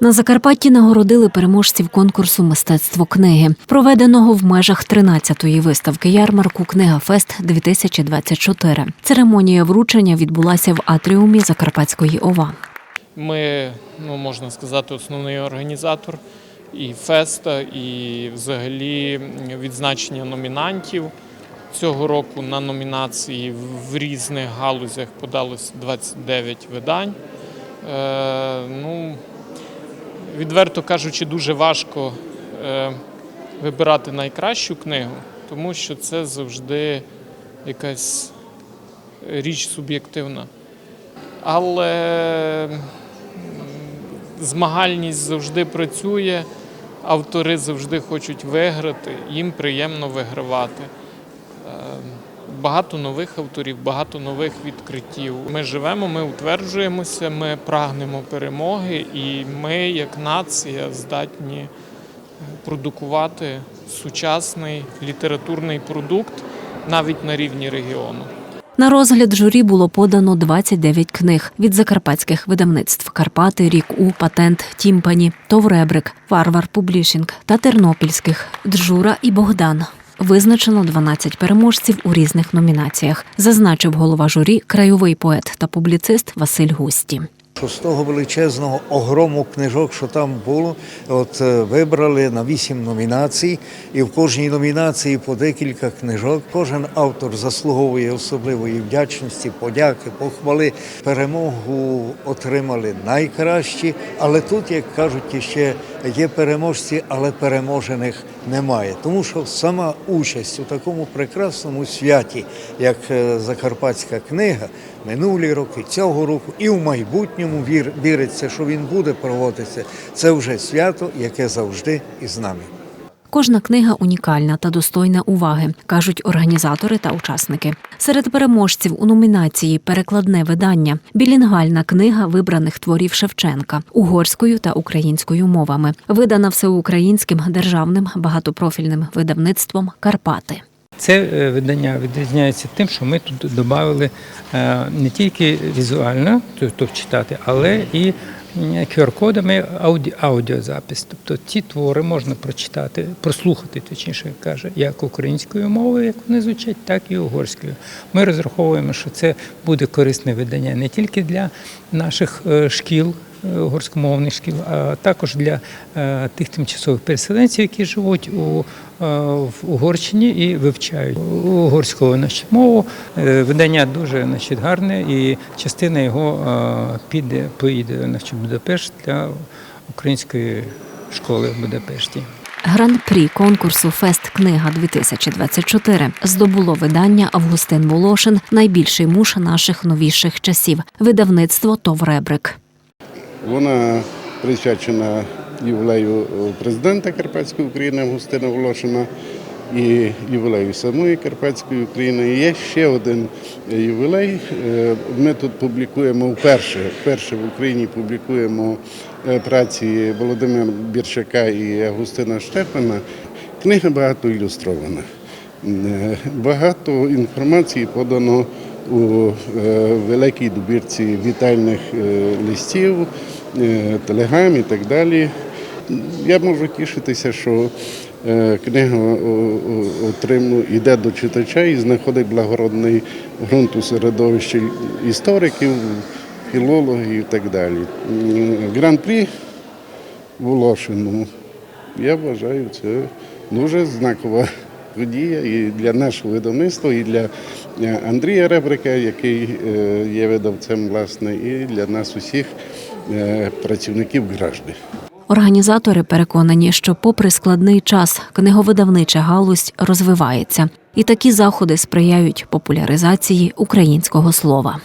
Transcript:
На Закарпатті нагородили переможців конкурсу мистецтво книги, проведеного в межах 13-ї виставки ярмарку Книга Фест 2024 Церемонія вручення відбулася в атріумі Закарпатської ОВА. Ми, ну можна сказати, основний організатор і феста, і взагалі відзначення номінантів. Цього року на номінації в різних галузях подалось 29 видань. Е, ну, відверто кажучи, дуже важко е, вибирати найкращу книгу, тому що це завжди якась річ суб'єктивна. Але змагальність завжди працює, автори завжди хочуть виграти, їм приємно вигравати. Багато нових авторів, багато нових відкриттів. Ми живемо, ми утверджуємося, ми прагнемо перемоги, і ми, як нація, здатні е, продукувати сучасний літературний продукт навіть на рівні регіону. На розгляд журі було подано 29 книг від закарпатських видавництв Карпати, Рік У, Патент, Тімпані, Товребрик, Варвар Публішінг та тернопільських Джура і Богдан. Визначено 12 переможців у різних номінаціях, зазначив голова журі, краєвий поет та публіцист Василь Густі. Що з того величезного огрому книжок, що там було, от е, вибрали на вісім номінацій, і в кожній номінації по декілька книжок. Кожен автор заслуговує особливої вдячності, подяки, похвали. Перемогу отримали найкращі, але тут, як кажуть, ще є переможці, але переможених немає. Тому що сама участь у такому прекрасному святі, як е, Закарпатська книга, минулі роки, цього року і в майбутньому вір, віриться, що він буде проводитися. Це вже свято, яке завжди із нами. Кожна книга унікальна та достойна уваги, кажуть організатори та учасники. Серед переможців у номінації Перекладне видання білінгвальна книга вибраних творів Шевченка угорською та українською мовами, видана всеукраїнським державним багатопрофільним видавництвом Карпати. Це е, видання відрізняється тим, що ми тут додали не тільки візуально, тобто читати, але і QR-кодами ауді, аудіозапис. Тобто ці твори можна прочитати, прослухати, точніше каже, як українською мовою, як вони звучать, так і угорською. Ми розраховуємо, що це буде корисне видання не тільки для наших е, шкіл. Угорськомовних шкіл, а також для е, тих тимчасових переселенців, які живуть у, е, в Угорщині і вивчають угорську значить, мову. Е, Видання дуже значить, гарне, і частина його піде, поїде значить, в Будапешт для української школи в Будапешті. Гран-прі конкурсу Фест Книга 2024 здобуло видання Августин Волошин Найбільший муж наших новіших часів. Видавництво Товребрик. Вона присвячена ювілею президента Карпатської України Августина Волошина і ювілею самої Карпатської України. Є ще один ювілей. Е, Ми тут публікуємо вперше, вперше в Україні публікуємо е, праці Володимира Бірчака і Августина Штепана. Книга багато ілюстрована. Е, Багато інформації подано у е, великій добірці вітальних е, листів, е, телеграм і так далі. Я можу тішитися, що е, книга о- о- йде до читача і знаходить благородний ґрунт у середовищі істориків, філологів і так далі. Гран-прі Волошину. Я вважаю, це дуже знакова подія і для нашого видавництва, і для е, Андрія Ребрика, який е, є видавцем, власне, і для нас усіх е, працівників гражди. Організатори переконані, що, попри складний час, книговидавнича галузь розвивається, і такі заходи сприяють популяризації українського слова.